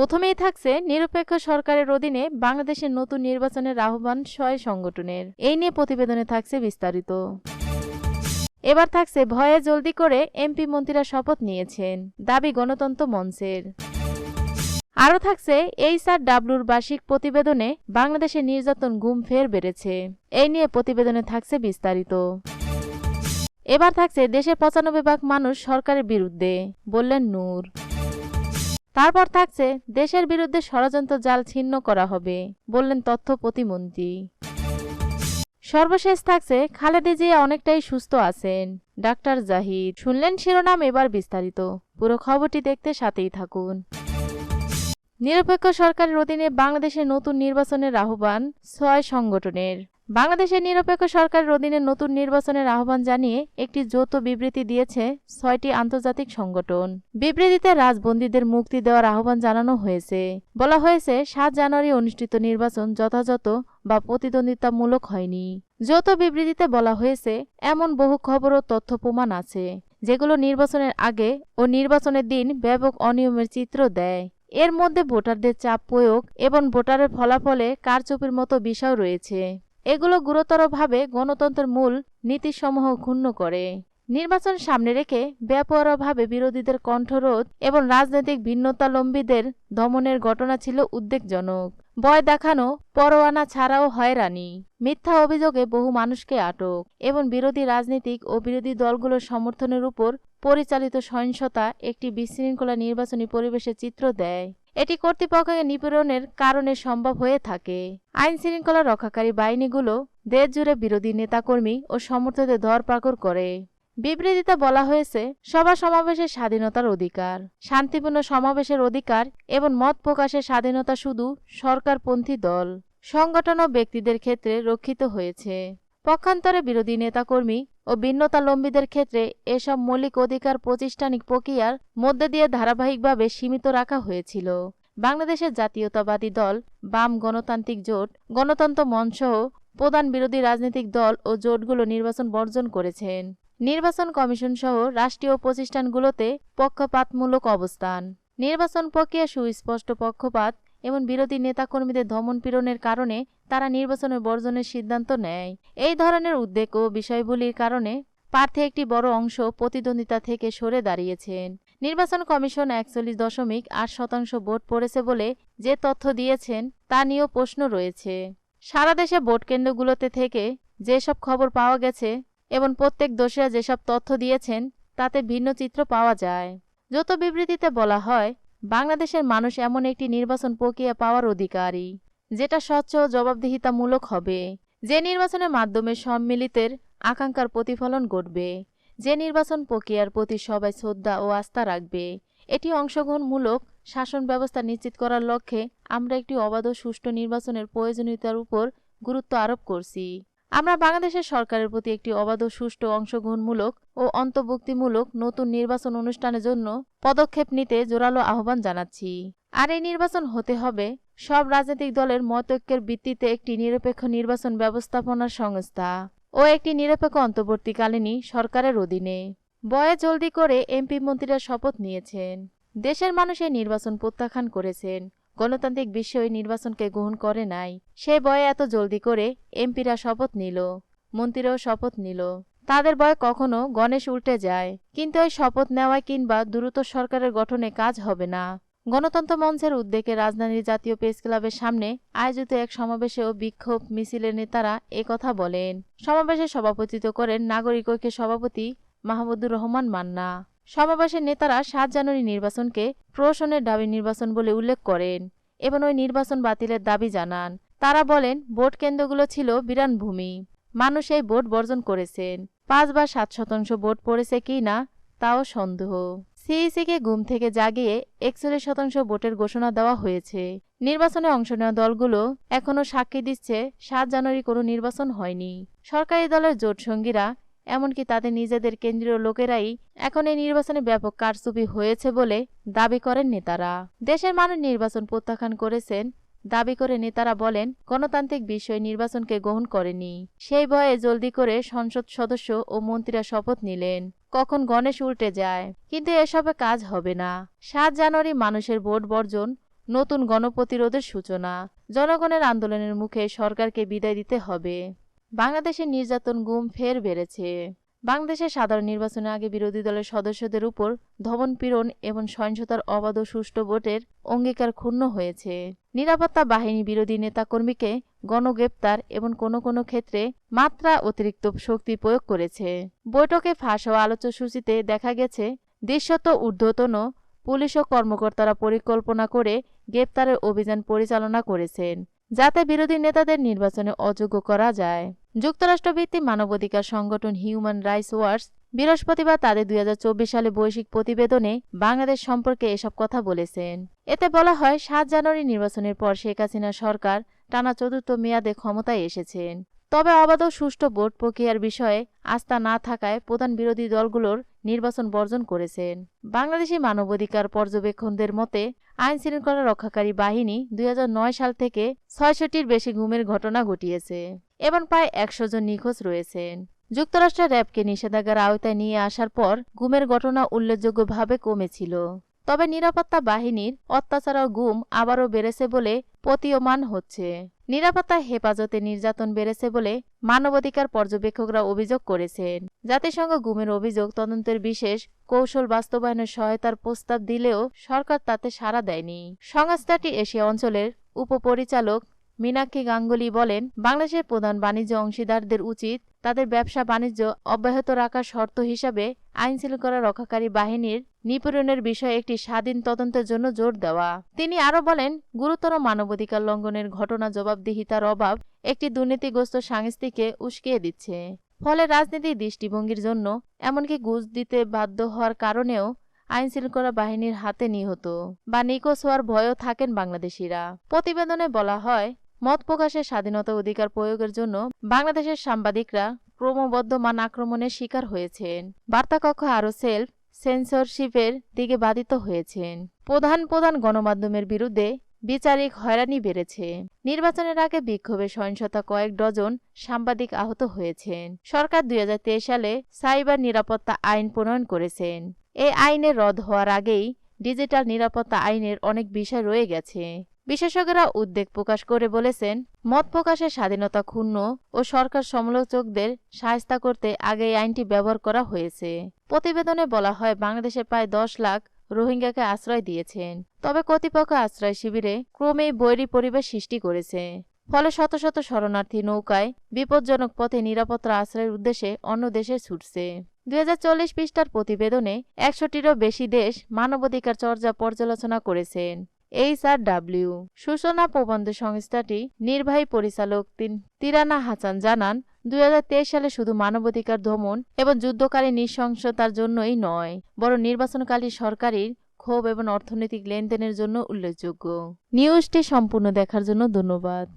প্রথমেই থাকছে নিরপেক্ষ সরকারের অধীনে বাংলাদেশের নতুন নির্বাচনের আহ্বান ছয় সংগঠনের। এই নিয়ে প্রতিবেদনে থাকছে বিস্তারিত। এবার থাকছে ভয়ে জলদি করে এমপি মন্ত্রীরা শপথ নিয়েছেন, দাবি গণতন্ত্র মঞ্চের। আরও থাকছে এইচ আর ডাব্লুর বার্ষিক প্রতিবেদনে বাংলাদেশের নির্যাতন গুম ফের বেড়েছে। এই নিয়ে প্রতিবেদনে থাকছে বিস্তারিত। এবার থাকছে দেশের পঁচানব্বই ভাগ মানুষ সরকারের বিরুদ্ধে, বললেন নূর। তারপর থাকছে, দেশের বিরুদ্ধে ষড়যন্ত্র জাল ছিন্ন করা হবে, বললেন তথ্য প্রতিমন্ত্রী। সর্বশেষ থাকছে, খালেদা জিয়া অনেকটাই সুস্থ আছেন। ডাক্তার জাহিদ, শুনলেন শিরোনাম এবার বিস্তারিত। পুরো খবরটি দেখতে সাথেই থাকুন। নিরপেক্ষ সরকারের অধীনে বাংলাদেশের নতুন নির্বাচনের আহ্বান ছয় সংগঠনের। বাংলাদেশের নিরপেক্ষ সরকারের অধীনে নতুন নির্বাচনের আহ্বান জানিয়ে একটি যৌথ বিবৃতি দিয়েছে ছয়টি আন্তর্জাতিক সংগঠন। বিবৃতিতে রাজবন্দীদের মুক্তি দেওয়ার আহ্বান জানানো হয়েছে। বলা হয়েছে, সাত জানুয়ারি অনুষ্ঠিত নির্বাচন যথাযথ বা প্রতিদ্বন্দ্বিতামূলক হয়নি। যৌথ বিবৃতিতে বলা হয়েছে, এমন বহু খবর ও তথ্য প্রমাণ আছে, যেগুলো নির্বাচনের আগে ও নির্বাচনের দিন ব্যাপক অনিয়মের চিত্র দেয়। এর মধ্যে ভোটারদের চাপ প্রয়োগ এবং ভোটারের ফলাফলে কারচুপির মতো বিষয় রয়েছে। এগুলো গুরুতরভাবে গণতন্ত্রের মূল নীতিসমূহ ক্ষুণ্ণ করে। নির্বাচন সামনে রেখে ব্যাপকভাবে বিরোধীদের কণ্ঠরোধ এবং রাজনৈতিক ভিন্নতালম্বীদের দমনের ঘটনা ছিল উদ্বেগজনক। ভয় দেখানো, পরোয়ানা ছাড়াও হয়রানি, মিথ্যা অভিযোগে বহু মানুষকে আটক এবং বিরোধী রাজনীতিক ও বিরোধী দলগুলোর সমর্থনের উপর পরিচালিত সহিংসতা একটি বিশৃঙ্খলা নির্বাচনী পরিবেশের চিত্র দেয়। এটি কর্তৃপক্ষকে নিপীড়নের কারণে সম্ভব হয়ে থাকে। আইন শৃঙ্খলা রক্ষাকারী বাহিনীগুলো দেশ জুড়ে বিরোধী নেতাকর্মী ও সমর্থকদের ধরপাকড় করে। বিবৃতিতে বলা হয়েছে, সভা সমাবেশের স্বাধীনতার অধিকার, শান্তিপূর্ণ সমাবেশের অধিকার এবং মত প্রকাশের স্বাধীনতা শুধু সরকারপন্থী দল, সংগঠন ও ব্যক্তিদের ক্ষেত্রে রক্ষিত হয়েছে। পক্ষান্তরে বিরোধী নেতাকর্মী ও ভিন্নতালম্বীদের ক্ষেত্রে এসব মৌলিক অধিকার প্রতিষ্ঠানিক প্রক্রিয়ার মধ্যে দিয়ে ধারাবাহিকভাবে সীমিত রাখা হয়েছিল। বাংলাদেশের জাতীয়তাবাদী দল, বাম গণতান্ত্রিক জোট, গণতন্ত্র মঞ্চসহ প্রধান বিরোধী রাজনৈতিক দল ও জোটগুলো নির্বাচন বর্জন করেছেন। নির্বাচন কমিশন সহ রাষ্ট্রীয় প্রতিষ্ঠানগুলোতে পক্ষপাতমূলক অবস্থান। নির্বাচন প্রক্রিয়া সুস্পষ্ট পক্ষপাত এবং বিরোধী নেতাকর্মীদের দমনপীড়নের কারণে তারা নির্বাচনের বর্জনের সিদ্ধান্ত নেয়। এই ধরনের উদ্বেগ ও বিষয়গুলির কারণে প্রার্থী একটি বড় অংশ প্রতিদ্বন্দ্বিতা থেকে সরে দাঁড়িয়েছেন। নির্বাচন কমিশন একচল্লিশ দশমিক আট শতাংশ ভোট পড়েছে বলে যে তথ্য দিয়েছেন, তা নিয়েও প্রশ্ন রয়েছে। সারা দেশে ভোট কেন্দ্রগুলোতে থেকে যেসব খবর পাওয়া গেছে এবং প্রত্যেক দোষীরা যেসব তথ্য দিয়েছেন, তাতে ভিন্ন চিত্র পাওয়া যায়। যত বিবৃতিতে বলা হয় বাংলাদেশের মানুষ এমন একটি নির্বাচন প্রক্রিয়া পাওয়ার অধিকারী, যেটা স্বচ্ছ ও জবাবদিহিতামূলক হবে। যে নির্বাচনের মাধ্যমে সম্মিলিতের আকাঙ্ক্ষার প্রতিফলন ঘটবে, যে নির্বাচন প্রক্রিয়ার প্রতি সবাই শ্রদ্ধা ও আস্থা রাখবে, এটি অংশগ্রহণমূলক শাসন ব্যবস্থা নিশ্চিত করার লক্ষ্যে আমরা একটি অবাধ ও সুষ্ঠু নির্বাচনের প্রয়োজনীয়তার উপর গুরুত্ব আরোপ করছি। আমরা বাংলাদেশের সরকারের প্রতি একটি অবাধ সুষ্ঠু অংশগ্রহণমূলক ও অন্তর্ভুক্তিমূলক নতুন নির্বাচন অনুষ্ঠানের জন্য পদক্ষেপ নিতে জোরালো আহ্বান জানাচ্ছি। আর এই নির্বাচন হতে হবে সব রাজনৈতিক দলের মতৈক্যের ভিত্তিতে একটি নিরপেক্ষ নির্বাচন ব্যবস্থাপনার সংস্থা ও একটি নিরপেক্ষ অন্তর্বর্তীকালীনই সরকারের অধীনে। বয়ে জলদি করে এমপি মন্ত্রীরা শপথ নিয়েছেন। দেশের মানুষ এই নির্বাচন প্রত্যাখ্যান করেছেন। গণতান্ত্রিক বিশ্ব এই নির্বাচনকে গ্রহণ করে নাই। সে বয়ে এত জলদি করে এমপিরা শপথ নিল, মন্ত্রীরাও শপথ নিল। তাদের ভয় কখনো গণেশ উল্টে যায়। কিন্তু এই শপথ নেওয়ায় কিংবা দ্রুত সরকারের গঠনে কাজ হবে না। গণতন্ত্র মঞ্চের উদ্যোগে রাজধানীর জাতীয় প্রেস ক্লাবের সামনে আয়োজিত এক সমাবেশে ও বিক্ষোভ মিছিলের নেতারা কথা বলেন। সমাবেশে সভাপতিত্ব করেন নাগরিক ঐক্যের সভাপতি মাহমুদুর রহমান মান্না। সমাবেশের নেতারা সাত জানুয়ারি নির্বাচনকে প্রশনের দাবি নির্বাচন বলে উল্লেখ করেন। এবং ওই নির্বাচন বাতিলের দাবি জানান। তারা বলেন, ভোট কেন্দ্রগুলো ছিল বিরান ভূমি। মানুষ এই ভোট বর্জন করেছেন। পাঁচ বা সাত শতাংশ ভোট পড়েছে কি না, তাও সন্দেহ। সিইসিকে ঘুম থেকে জাগিয়ে একচল্লিশ শতাংশ ভোটের ঘোষণা দেওয়া হয়েছে। নির্বাচনে অংশ নেওয়া দলগুলো এখনও সাক্ষী দিচ্ছে, সাত জানুয়ারি কোনো নির্বাচন হয়নি। সরকারি দলের জোট সঙ্গীরা এমনকি তাদের নিজেদের কেন্দ্রীয় লোকেরাই এখন এই নির্বাচনে ব্যাপক কারচুপি হয়েছে বলে দাবি করেন নেতারা। দেশের মানুষ নির্বাচন প্রত্যাখ্যান করেছেন, দাবি করে নেতারা বলেন, গণতান্ত্রিক বিষয় নির্বাচনকে গ্রহণ করেনি। সেই ভয়ে জলদি করে সংসদ সদস্য ও মন্ত্রীরা শপথ নিলেন, কখন গণেশ উল্টে যায়। কিন্তু এসবে কাজ হবে না। সাত জানুয়ারি মানুষের ভোট বর্জন, নতুন গণপ্রতিরোধের সূচনা। জনগণের আন্দোলনের মুখে সরকারকে বিদায় দিতে হবে। বাংলাদেশের নির্যাতন গুম ফের বেড়েছে। বাংলাদেশের সাধারণ নির্বাচনের আগে বিরোধী দলের সদস্যদের উপর ধমনপীড়ন এবং সহিংসতার অবাধ ও সুষ্ঠু ভোটের অঙ্গীকার ক্ষুণ্ণ হয়েছে। নিরাপত্তা বাহিনী বিরোধী নেতাকর্মীকে গণগ্রেপ্তার এবং কোনো কোনো ক্ষেত্রে মাত্রা অতিরিক্ত শক্তি প্রয়োগ করেছে। বৈঠকে ফাঁস হওয়া আলোচ্যসূচিতে দেখা গেছে দৃশ্যত ঊর্ধ্বতন পুলিশ ও কর্মকর্তারা পরিকল্পনা করে গ্রেপ্তারের অভিযান পরিচালনা করেছেন। যাতে বিরোধী নেতাদের নির্বাচনে অযোগ্য করা যায়। যুক্তরাষ্ট্রভিত্তিক মানবাধিকার সংগঠন হিউম্যান রাইটস ওয়াচ বৃহস্পতিবার তাদের দুই সালে বৈশ্বিক প্রতিবেদনে বাংলাদেশ সম্পর্কে এসব কথা বলেছেন। এতে বলা হয়, সাত জানুয়ারি নির্বাচনের পর শেখ হাসিনা সরকার টানা চতুর্থ মেয়াদে ক্ষমতায় এসেছেন। তবে অবাধ সুষ্ঠু ভোট প্রক্রিয়ার বিষয়ে আস্থা না থাকায় প্রধান বিরোধী দলগুলোর নির্বাচন বর্জন করেছেন। বাংলাদেশি মানবাধিকার পর্যবেক্ষণদের মতে আইন শৃঙ্খলা রক্ষাকারী বাহিনী দুই হাজার নয় সাল থেকে ছয়শটির বেশি গুমের ঘটনা ঘটিয়েছে। এবং প্রায় একশো জন নিখোঁজ রয়েছেন যুক্তরাষ্ট্রের র্যাবকে নিষেধাজ্ঞার আওতায় নিয়ে আসার পর গুমের ঘটনা উল্লেখযোগ্যভাবে কমেছিল। তবে নিরাপত্তা বাহিনীর অত্যাচার ও গুম আবারও বেড়েছে বলে প্রতীয়মান হচ্ছে। নিরাপত্তা হেফাজতে নির্যাতন বেড়েছে বলে মানবাধিকার পর্যবেক্ষকরা অভিযোগ করেছেন। জাতিসংঘ গুমের অভিযোগ তদন্তের বিশেষ কৌশল বাস্তবায়নের সহায়তার প্রস্তাব দিলেও সরকার তাতে সাড়া দেয়নি। সংস্থাটি এশিয়া অঞ্চলের উপপরিচালক মীনাক্ষী গাঙ্গুলি বলেন, বাংলাদেশের প্রধান বাণিজ্য অংশীদারদের উচিত তাদের ব্যবসা বাণিজ্য অব্যাহত রাখার শর্ত হিসাবে আইন শৃঙ্খলা রক্ষাকারী বাহিনীর নিপীড়নের বিষয়ে একটি স্বাধীন তদন্তের জন্য জোর দেওয়া। তিনি আরও বলেন, গুরুতর মানবাধিকার লঙ্ঘনের ঘটনা জবাবদিহিতার অভাব একটি দুর্নীতিগ্রস্ত সংস্থাকে উস্কিয়ে দিচ্ছে। ফলে রাজনীতির দৃষ্টিভঙ্গির জন্য এমনকি ঘুষ দিতে বাধ্য হওয়ার কারণেও আইন শৃঙ্খলা বাহিনীর হাতে নিহত বা নিখোঁজ হওয়ার ভয়ও থাকেন বাংলাদেশিরা। প্রতিবেদনে বলা হয়, মত প্রকাশের স্বাধীনতা অধিকার প্রয়োগের জন্য বাংলাদেশের সাংবাদিকরা ক্রমবর্ধমান আক্রমণের শিকার হয়েছেন। বার্তাকক্ষ আরও সেলফ সেন্সরশিপের দিকে বাধিত হয়েছেন। প্রধান প্রধান গণমাধ্যমের বিরুদ্ধে বিচারিক হয়রানি বেড়েছে। নির্বাচনের আগে বিক্ষোভে সহিংসতা কয়েক ডজন সাংবাদিক আহত হয়েছেন। সরকার দুই হাজার তেইশ সালে সাইবার নিরাপত্তা আইন প্রণয়ন করেছেন। এই আইনে রদ হওয়ার আগেই ডিজিটাল নিরাপত্তা আইনের অনেক বিষয় রয়ে গেছে। বিশেষজ্ঞরা উদ্বেগ প্রকাশ করে বলেছেন, মত প্রকাশের স্বাধীনতা ক্ষুণ্ণ ও সরকার সমালোচকদের সাহায্য করতে আগে এই আইনটি ব্যবহার করা হয়েছে। প্রতিবেদনে বলা হয়, বাংলাদেশে প্রায় দশ লাখ রোহিঙ্গাকে আশ্রয় দিয়েছেন। তবে কর্তৃপক্ষ আশ্রয় শিবিরে ক্রমেই বৈরী পরিবেশ সৃষ্টি করেছে। ফলে শত শত শরণার্থী নৌকায় বিপজ্জনক পথে নিরাপত্তা আশ্রয়ের উদ্দেশ্যে অন্য দেশে ছুটছে। দুই হাজার চল্লিশ পৃষ্ঠার প্রতিবেদনে একশোটিরও বেশি দেশ মানবাধিকার চর্চা পর্যালোচনা করেছেন। এইচআরডব্লিউ সূচনা প্রবন্ধ সংস্থাটি নির্বাহী পরিচালক তিন- তিরানা হাসান জানান, দুই হাজার তেইশ সালে শুধু মানবাধিকার দমন এবং যুদ্ধকালীন নৃশংসতার জন্যই নয়, বরং নির্বাচনকালীন সরকারের ক্ষোভ এবং অর্থনৈতিক লেনদেনের জন্য উল্লেখযোগ্য। নিউজটি সম্পূর্ণ দেখার জন্য ধন্যবাদ।